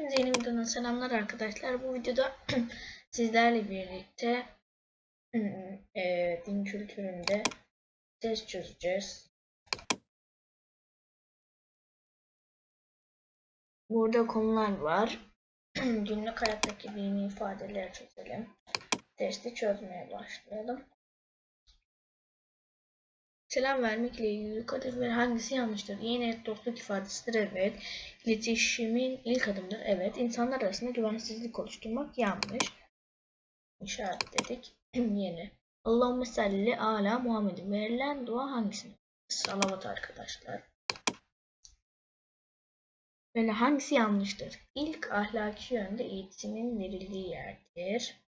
Hepinize yeni videodan selamlar arkadaşlar. Bu videoda sizlerle birlikte e, din kültüründe test çözeceğiz. Burada konular var. Günlük hayattaki dini ifadeleri çözelim. Testi çözmeye başlayalım. Selam vermek ile ilgili kategori hangisi yanlıştır? İyi niyet dostluk ifadesidir. Evet. İletişimin ilk adımıdır. Evet. İnsanlar arasında güvensizlik oluşturmak yanlış. İşaretledik. Yeni. Allahümme salli ala Muhammed'in verilen dua hangisini? Salavat arkadaşlar. Böyle hangisi yanlıştır? İlk ahlaki yönde eğitimin verildiği yerdir.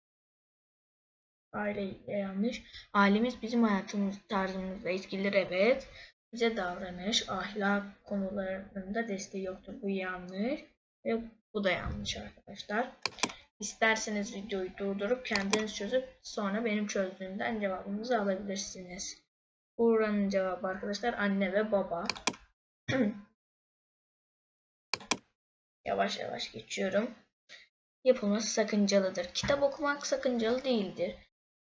Aileyle yanlış. Ailemiz bizim hayatımız tarzımızla etkiler evet. Bize davranış, ahlak konularında desteği yoktur. Bu yanlış. Ve bu da yanlış arkadaşlar. İsterseniz videoyu durdurup kendiniz çözüp sonra benim çözdüğümden cevabınızı alabilirsiniz. Buranın cevabı arkadaşlar anne ve baba. yavaş yavaş geçiyorum. Yapılması sakıncalıdır. Kitap okumak sakıncalı değildir.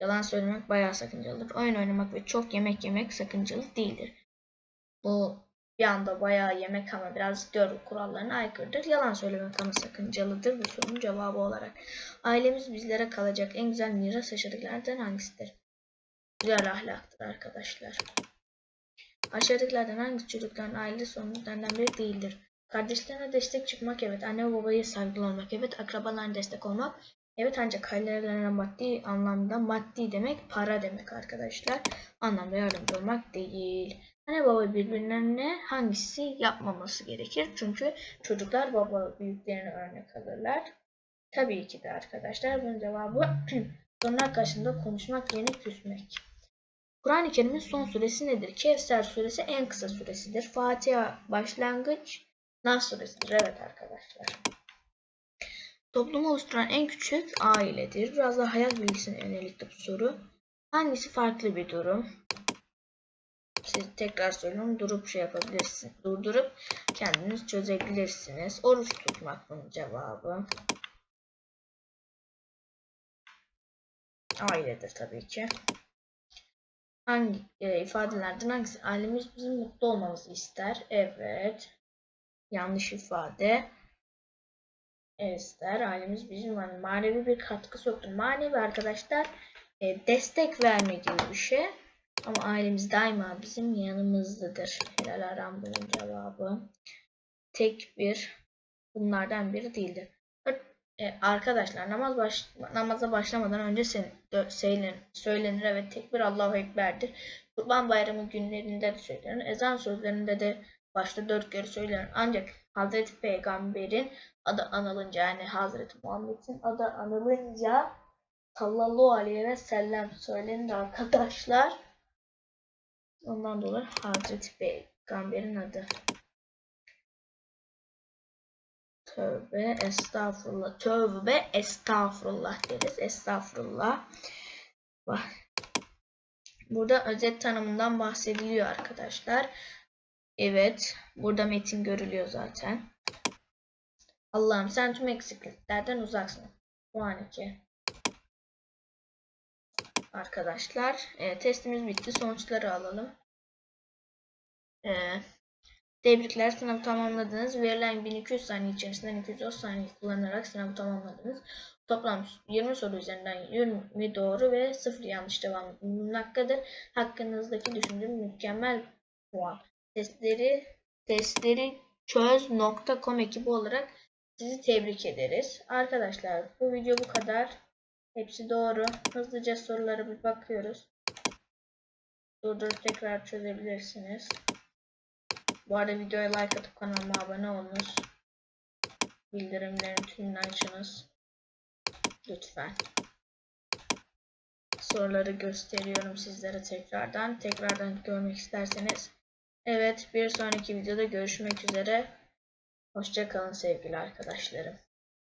Yalan söylemek bayağı sakıncalıdır. Oyun oynamak ve çok yemek yemek sakıncalı değildir. Bu bir anda bayağı yemek ama biraz gör kurallarına aykırıdır. Yalan söylemek ama sakıncalıdır bu sorunun cevabı olarak. Ailemiz bizlere kalacak en güzel miras aşağıdakilerden hangisidir? Güzel ahlaktır arkadaşlar. Aşağıdakilerden hangisi çocukların aile sorunlarından biri değildir? Kardeşlerine destek çıkmak evet. Anne ve babayı saygılamak evet. Akrabalarına destek olmak Evet ancak ailelerine maddi anlamda maddi demek para demek arkadaşlar. Anlamda yardımcı olmak değil. Anne baba birbirlerine hangisi yapmaması gerekir? Çünkü çocuklar baba büyüklerine örnek alırlar. Tabii ki de arkadaşlar bunun cevabı sorunlar karşısında konuşmak yerine küsmek. Kur'an-ı Kerim'in son suresi nedir? Kevser suresi en kısa suresidir. Fatiha başlangıç, Nas suresidir. Evet arkadaşlar. Toplumu oluşturan en küçük ailedir. Biraz daha hayat bilgisine yönelik bu soru. Hangisi farklı bir durum? Siz tekrar söylüyorum. Durup şey yapabilirsiniz. Durdurup kendiniz çözebilirsiniz. Oruç tutmak bunun cevabı. Ailedir tabii ki. Hangi e, ifadelerden hangisi? Ailemiz bizim mutlu olmamızı ister. Evet. Yanlış ifade ister. Ailemiz bizim hani manevi bir katkı soktu. Manevi arkadaşlar e, destek verme gibi bir şey. Ama ailemiz daima bizim yanımızdadır. Helal aram bunun cevabı. Tek bir bunlardan biri değildir. E, arkadaşlar namaz baş, namaza başlamadan önce sen, söylenir, söylenir evet tek bir Allahu Ekber'dir. Kurban bayramı günlerinde de söylenir. Ezan sözlerinde de başta dört kere söylenir. Ancak Hazreti Peygamber'in adı anılınca yani Hazreti Muhammed'in adı anılınca sallallahu aleyhi ve sellem söylenir arkadaşlar. Ondan dolayı Hazreti Peygamber'in adı. Tövbe estağfurullah. Tövbe estağfurullah deriz. Estağfurullah. Bak. Burada özet tanımından bahsediliyor arkadaşlar. Evet. Burada metin görülüyor zaten. Allah'ım sen tüm eksikliklerden uzaksın. Bu an iki. Arkadaşlar e, testimiz bitti. Sonuçları alalım. E, tebrikler sınavı tamamladınız. Verilen 1200 saniye içerisinde 210 saniye kullanarak sınavı tamamladınız. Toplam 20 soru üzerinden 20 doğru ve 0 yanlış devam bulunmaktadır. Hakkınızdaki düşündüğüm mükemmel puan. Testleri testleri çöz.com ekibi olarak sizi tebrik ederiz. Arkadaşlar bu video bu kadar. Hepsi doğru. Hızlıca sorulara bir bakıyoruz. Durdurup tekrar çözebilirsiniz. Bu arada videoya like atıp kanalıma abone olunuz. Bildirimlerin tümünü açınız. Lütfen. Soruları gösteriyorum sizlere tekrardan. Tekrardan görmek isterseniz. Evet bir sonraki videoda görüşmek üzere. Hoşçakalın sevgili arkadaşlarım.